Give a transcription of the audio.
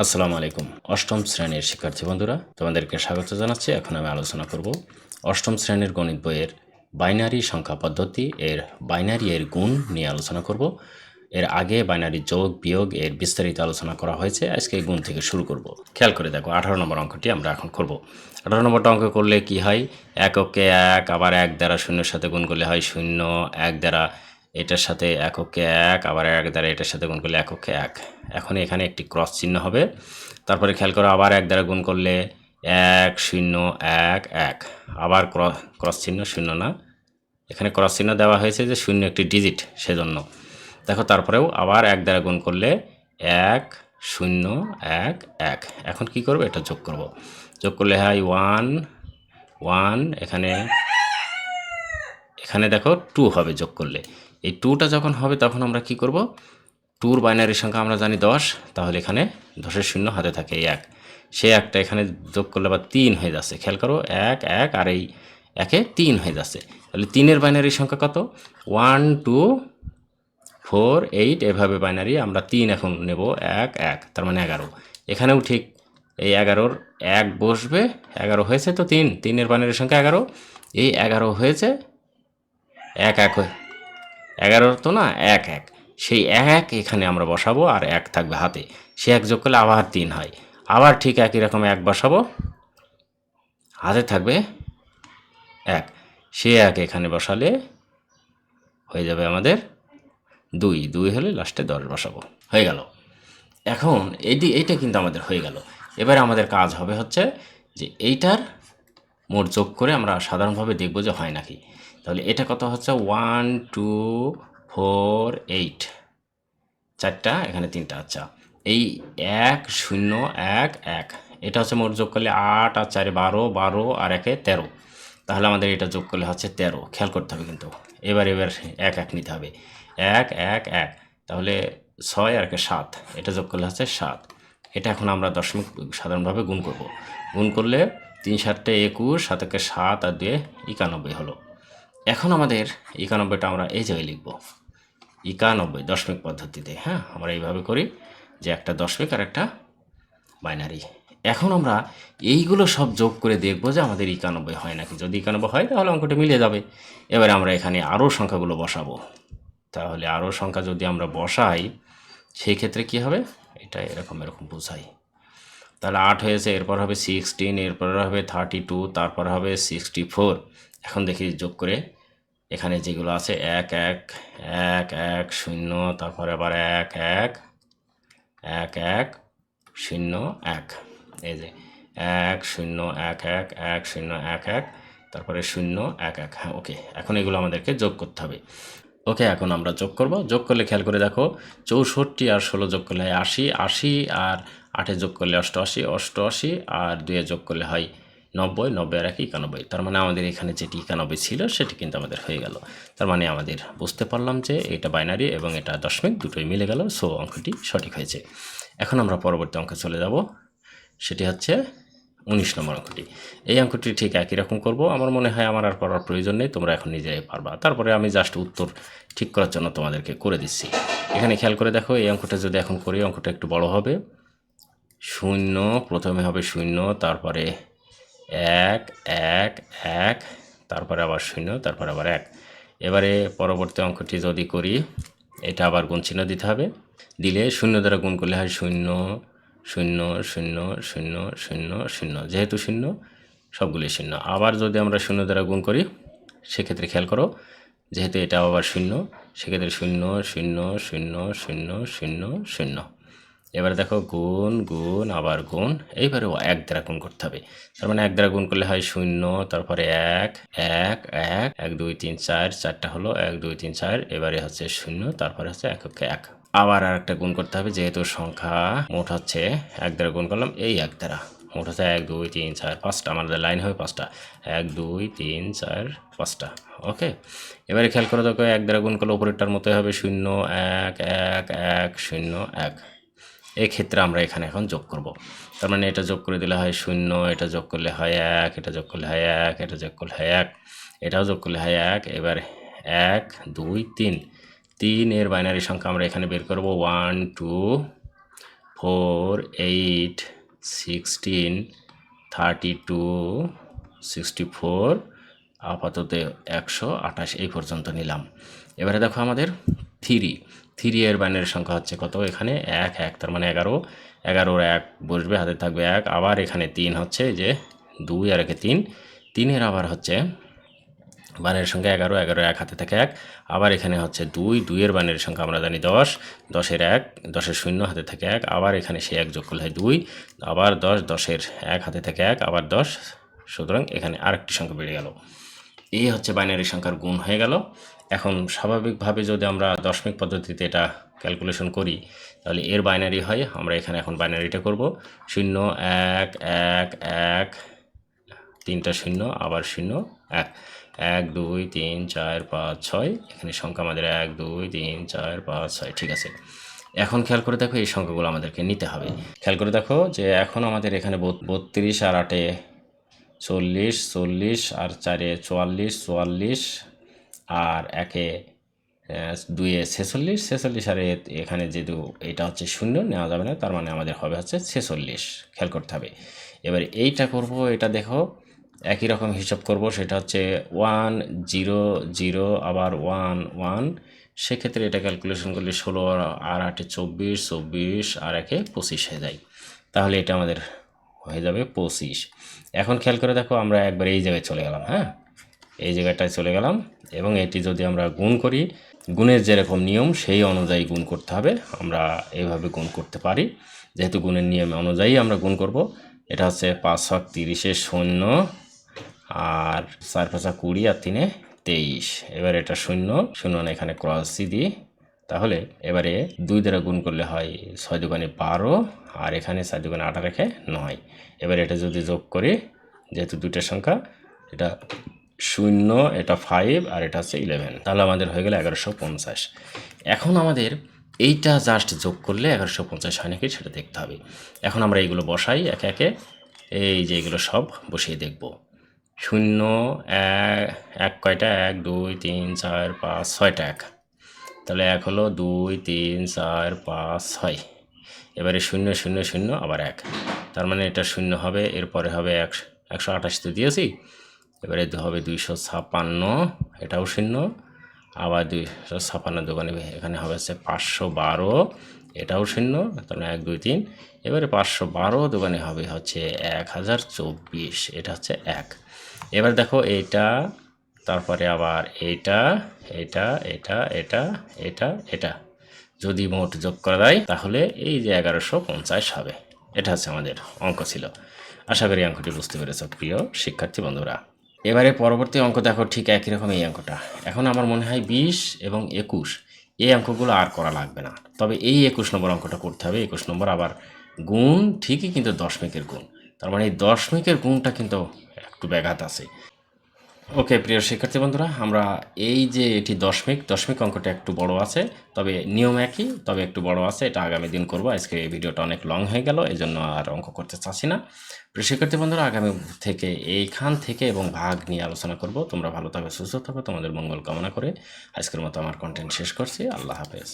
আসসালামু আলাইকুম। অষ্টম শ্রেণির শিক্ষার্থী বন্ধুরা, তোমাদেরকে স্বাগত জানাচ্ছি। এখন আমি আলোচনা করব অষ্টম শ্রেণির গণিত বইয়ের বাইনারি সংখ্যা পদ্ধতি, এর বাইনারি এর গুণ নিয়ে আলোচনা করব। এর আগে বাইনারি যোগ, বিয়োগ এর বিস্তারিত আলোচনা করা হয়েছে। আজকে গুণ থেকে শুরু করব। খেয়াল করে দেখো, আঠারো নম্বর অঙ্কটি আমরা এখন করব। আঠারো নম্বরটা অঙ্ক করলে কি হয়? এককে এক, আবার এক দ্বারা শূন্যের সাথে গুণ করলে হয় শূন্য। এক দ্বারা এটার সাথে এককে এক, আবার এক দ্বারা এটার সাথে গুণ করলে এককে এক। এখন এখানে একটি ক্রস চিহ্ন হবে। তারপরে খেয়াল করো, আবার এক দ্বারা গুণ করলে এক শূন্য এক এক। আবার ক্রস চিহ্ন শূন্য না। এখানে ক্রস চিহ্ন দেওয়া হয়েছে যে শূন্য একটি ডিজিট সেজন্য। দেখো, তারপরেও আবার এক দ্বারা গুণ করলে এক শূন্য এক এক। এখন কি করব? এটা যোগ করব। যোগ করলে হয় ওয়ান ওয়ান এখানে এখানে দেখো টু হবে যোগ করলে। এই টুটা যখন হবে, তখন আমরা কি করব? টুর বাইনারি সংখ্যা আমরা জানি দশ, তাহলে এখানে দশের শূন্য হাতে থাকে এক। সে একটা এখানে যোগ করলে বা তিন হয়ে যাচ্ছে। খেয়াল করো, এক এক, আর এই একে তিন হয়ে যাচ্ছে। তাহলে তিনের বাইনারি সংখ্যা কত? ওয়ান টু ফোর এইট এভাবে বাইনারি আমরা তিন এখন নেব, এক এক, তার মানে এগারো। এখানেও ঠিক এই এগারোর এক বসবে, এগারো হয়েছে তো তিন। তিনের বাইনারি সংখ্যা এগারো। এই এগারো হয়েছে এক এক হয়ে এগারো তো না, এক এক। সেই এক এখানে আমরা বসাবো আর এক থাকবে হাতে। সে এক যোগ করলে আবার তিন হয়। আবার ঠিক একই রকম এক বসাবো। হাতে থাকবে এক। সে এক এখানে বসালে হয়ে যাবে আমাদের দুই। দুই হলে লাস্টে দশ বসাবো। হয়ে গেল। এখন এটি এইটা কিন্তু আমাদের হয়ে গেল। এবারে আমাদের কাজ হবে হচ্ছে যে এইটার মোট যোগ করে আমরা সাধারণভাবে দেখব যে হয় নাকি। তাহলে এটা কত হচ্ছে? ওয়ান টু ফোর এইট চারটা, এখানে তিনটা আচ্ছা। এই এক, শূন্য, এক এক। এটা হচ্ছে মোট যোগ করলে আট আর চারে বারো বারো আর একে তেরো। তাহলে আমাদের এটা যোগ করলে হচ্ছে তেরো। খেয়াল করতে হবে কিন্তু। এবার এবার এক এক নিতে হবে। এক এক এক। তাহলে ছয় আর একে সাত। এটা যোগ করলে হচ্ছে সাত। এটা এখন আমরা দশমিক সাধারণভাবে গুণ করব। গুণ করলে তিন সাতটা একুশ সাতকে সাত আর দুয়ে একানব্বই হলো। এখন আমাদের একানব্বইটা আমরা এই জায়গায় লিখব। একানব্বই দশমিক পদ্ধতিতে হ্যাঁ? আমরা এইভাবে করি যে একটা দশমিক আর একটা বাইনারি। এখন আমরা এইগুলো সব যোগ করে দেখব যে আমাদের একানব্বই হয় নাকি। যদি একানব্বই হয়, তাহলে অঙ্কটা মিলে যাবে। এবারে আমরা এখানে আরও সংখ্যাগুলো বসাবো। তাহলে আরও সংখ্যা যদি আমরা বসাই সেই ক্ষেত্রে কী হবে? এটা এরকম এরকম বোঝাই। তাহলে আট হয়েছে, এরপর হবে সিক্সটিন এরপর হবে থার্টি টু তারপর হবে সিক্সটি ফোর এখন দেখি যোগ করে এখানে যেগুলো আছে, এক এক এক এক, শূন্য, তারপরে আবার এক এক এক এক, শূন্য, এক। এই যে এক, শূন্য, এক এক এক, শূন্য, এক এক, তারপরে শূন্য, এক এক। হ্যাঁ ওকে এখন এগুলো আমাদেরকে যোগ করতে হবে। ওকে এখন আমরা যোগ করব। যোগ করলে খেয়াল করে দেখো, চৌষট্টি আর ষোলো যোগ করলে আশি আশি আর আটে যোগ করলে অষ্টআশি অষ্টআশি আর দুয়ে যোগ করলে হয় নব্বই নব্বই আর এক একানব্বই। তার মানে আমাদের এখানে যেটি একানব্বই ছিল, সেটি কিন্তু আমাদের হয়ে গেল। তার মানে আমাদের বুঝতে পারলাম যে এটা বাইনারি এবং এটা দশমিক, দুটোই মিলে গেল, সো অঙ্কটি সঠিক হয়েছে। এখন আমরা পরবর্তী অঙ্কে চলে যাব। সেটি হচ্ছে উনিশ নম্বর অঙ্কটি। এই অঙ্কটি ঠিক একই রকম করব। আমার মনে হয় আমার আর করার প্রয়োজন নেই, তোমরা এখন নিজেরাই পারবা। তারপরে আমি জাস্ট উত্তর ঠিক করার জন্য তোমাদেরকে করে দিচ্ছি। এখানে খেয়াল করে দেখো, এই অঙ্কটা যদি এখন করি, অঙ্কটা একটু বড় হবে। শূন্য, প্রথমে হবে শূন্য, তারপরে এক এক এক, তারপরে আবার শূন্য, তারপরে আবার এক। এবারে পরবর্তী অঙ্কটি যদি করি, এটা আবার গুণ চিহ্ন দিতে হবে। দিলে শূন্য দ্বারা গুণ করলে হয় শূন্য শূন্য শূন্য শূন্য শূন্য শূন্য। যেহেতু শূন্য, সবগুলি শূন্য। আবার যদি আমরা শূন্য দ্বারা গুণ করি, সেক্ষেত্রে খেয়াল করো, যেহেতু এটা আবার শূন্য, সেক্ষেত্রে শূন্য শূন্য শূন্য শূন্য শূন্য শূন্য। এবারে দেখো গুণ গুণ, আবার গুণ, এইবারে এক দ্বারা গুণ করতে হবে। তার মানে এক দ্বারা গুণ করলে হয় শূন্য, তারপরে এক এক এক এক, দুই, তিন, চার, চারটা হলো এক, দুই, তিন, চার, এবারে হচ্ছে শূন্য, তারপরে হচ্ছে এককে এক। আবার আর একটা গুণ করতে হবে, যেহেতু সংখ্যা মোট হচ্ছে এক দ্বারা গুণ করলাম, এই এক দ্বারা। মোট হচ্ছে এক, দুই, তিন, চার, পাঁচটা, আমাদের লাইন হবে পাঁচটা। এক, দুই, তিন, চার, পাঁচটা, ওকে? এবারে খেয়াল করে দেখো, এক দ্বারা গুণ করলে উপরেরটার মতোই হবে শূন্য, এক এক এক, শূন্য, এক। এক্ষেত্রে আমরা এখানে এখন যোগ করব। তার মানে এটা যোগ করে দিলে হয় শূন্য, এটা যোগ করলে হয় এক, এটা যোগ করলে হয় এক, এটা যোগ করলে হয় এক, এটাও যোগ করলে হয় এক, এবার এক, দুই, তিন তিন এর বাইনারি সংখ্যা আমরা এখানে বের করব। One, two, four, eight, sixteen, thirty two, sixty four আপাতত একশো আঠাশ এই পর্যন্ত নিলাম। এবারে দেখো আমাদের থ্রি। থ্রি এর বাইনের সংখ্যা হচ্ছে কত? এখানে এক এক, তার মানে এগারো। এগারোর এক বসবে, হাতে থাকবে এক। আবার এখানে তিন হচ্ছে যে দুই আর একে তিন। তিনের আবার হচ্ছে বানের সংখ্যা এগারো এগারো এক, হাতে থাকে এক। আবার এখানে হচ্ছে দুই। দুইয়ের বানের সংখ্যা আমরা জানি দশ। দশের এক, দশের শূন্য, হাতে থাকে এক। আবার এখানে সে এক যোগ করলে হয় দুই। আবার দশ, দশের এক, হাতে থাকে এক। আবার দশ। সুতরাং এখানে আরেকটি সংখ্যা বেড়ে গেল। এই হচ্ছে বাইনারি সংখ্যার গুণ হয়ে গেল। এখন স্বাভাবিকভাবে যদি আমরা দশমিক পদ্ধতিতে এটা ক্যালকুলেশন করি, তাহলে এর বাইনারি হয়, আমরা এখানে এখন বাইনারিটা করব। শূন্য, এক এক এক, তিনটা শূন্য, আবার শূন্য, এক। এক, দুই, তিন, চার, পাঁচ, ছয়। এখানে সংখ্যা আমাদের এক, দুই, তিন, চার, পাঁচ, ছয়, ঠিক আছে। এখন খেয়াল করে দেখো এই সংখ্যাগুলো আমাদেরকে নিতে হবে। খেয়াল করে দেখো যে এখন আমাদের এখানে বত- বত্রিশ আর আটে চল্লিশ চল্লিশ আর চারে চুয়াল্লিশ চুয়াল্লিশ আর একে দুয়ে ছেচল্লিশ ছেচল্লিশ আর এখানে যেহেতু এটা হচ্ছে শূন্য, নেওয়া যাবে না, তার মানে আমাদের হবে হচ্ছে ছেচল্লিশ। খেয়াল করতে হবে। এবার এইটা করব, এটা দেখো, একই রকম হিসাব করব, সেটা হচ্ছে ওয়ান, জিরো জিরো, আবার ওয়ান ওয়ান। সেক্ষেত্রে এটা ক্যালকুলেশন করলে ষোলো আর আটে, চব্বিশ চব্বিশ আর একে পঁচিশ হয়ে যায়। তাহলে এটা আমাদের হয়ে যাবে পঁচিশ। এখন খেয়াল করে দেখো আমরা একবার এই জায়গায় চলে গেলাম হ্যাঁ? এই জায়গাটায় চলে গেলাম এবং এটি যদি আমরা গুণ করি, গুণের যেরকম নিয়ম সেই অনুযায়ী গুণ করতে হবে, আমরা এইভাবে গুণ করতে পারি। যেহেতু গুণের নিয়ম অনুযায়ী আমরা গুণ করব, এটা হচ্ছে পাঁচ ছক তিরিশে শূন্য আর চার পাঁচা কুড়ি আর তিনে তেইশ। এবার এটা শূন্য শূন্য না এখানে ক্রস দিই তাহলে এবারে দুই দ্বারা গুণ করলে হয় ছয় দোকানে বারো, আর এখানে চার দোকানে আটা রেখে নয়। এবার এটা যদি যোগ করি, যেহেতু দুইটার সংখ্যা, এটা শূন্য, এটা ফাইভ আর এটা হচ্ছে ইলেভেন তাহলে আমাদের হয়ে গেল এগারোশো পঞ্চাশ। এখন আমাদের এইটা জাস্ট যোগ করলে এগারোশো পঞ্চাশ হয় নাকি সেটা দেখতে হবে। এখন আমরা এইগুলো বসাই, একে একে এই যে এগুলো সব বসিয়ে দেখব। শূন্য, এক এক কয়টা? এক, দুই, তিন, চার, পাঁচ, ছয়টা, এক। তাহলে এক হলো দুই, তিন, চার, পাঁচ, ছয়। এবারে শূন্য শূন্য শূন্য, আবার এক। তার মানে এটা শূন্য হবে, এরপরে হবে একশো একশো আঠাশ তো দিয়েছি। এবারে হবে দুইশো ছাপান্ন, এটাও শূন্য। আবার দুইশো ছাপান্ন দোকানে এখানে হবে হচ্ছে পাঁচশো বারো, এটাও শূন্য তাহলে এক, দুই, তিন। এবারে পাঁচশো বারো দোকানে হবে হচ্ছে এক হাজার চব্বিশ, এটা হচ্ছে এক। এবার দেখো এইটা তারপরে আবার এইটা এটা এটা এটা এটা এটা। যদি মোট যোগ করা যায়, তাহলে এই যে এগারোশো পঞ্চাশ হবে। এটা হচ্ছে আমাদের অঙ্ক ছিল। আশা করি অঙ্কটি বুঝতে পেরেছ, প্রিয় শিক্ষার্থী বন্ধুরা। এবারে পরবর্তী অঙ্ক দেখো, ঠিক একই রকম এই অঙ্কটা। এখন আমার মনে হয় বিশ এবং একুশ, এই অঙ্কগুলো আর করা লাগবে না। তবে এই একুশ নম্বর অঙ্কটা করতে হবে। একুশ নম্বর আবার গুণ, ঠিকই কিন্তু দশমিকের গুণ। তার মানে এই দশমিকের গুণটা কিন্তু একটু ব্যাঘাত আছে। ওকে প্রিয় শিক্ষার্থী বন্ধুরা, আমরা এই যে এটি দশমিক দশমিক অঙ্কটা একটু বড় আছে, তবে নিয়ম একই, তবে একটু বড় আছে, এটা আগামী দিন করব। আজকে এই ভিডিওটা অনেক লং হয়ে গেল এই জন্য আর অঙ্ক করতে চাচ্ছি না। প্রিয় শিক্ষার্থী বন্ধুরা, আগামী থেকে এইখান থেকে এবং ভাগ নিয়ে আলোচনা করব। তোমরা ভালো থাকো, সুস্থ থাকো, তোমাদের মঙ্গল কামনা করে আজকের মতো আমার কন্টেন্ট শেষ করছি। আল্লাহ হাফেজ।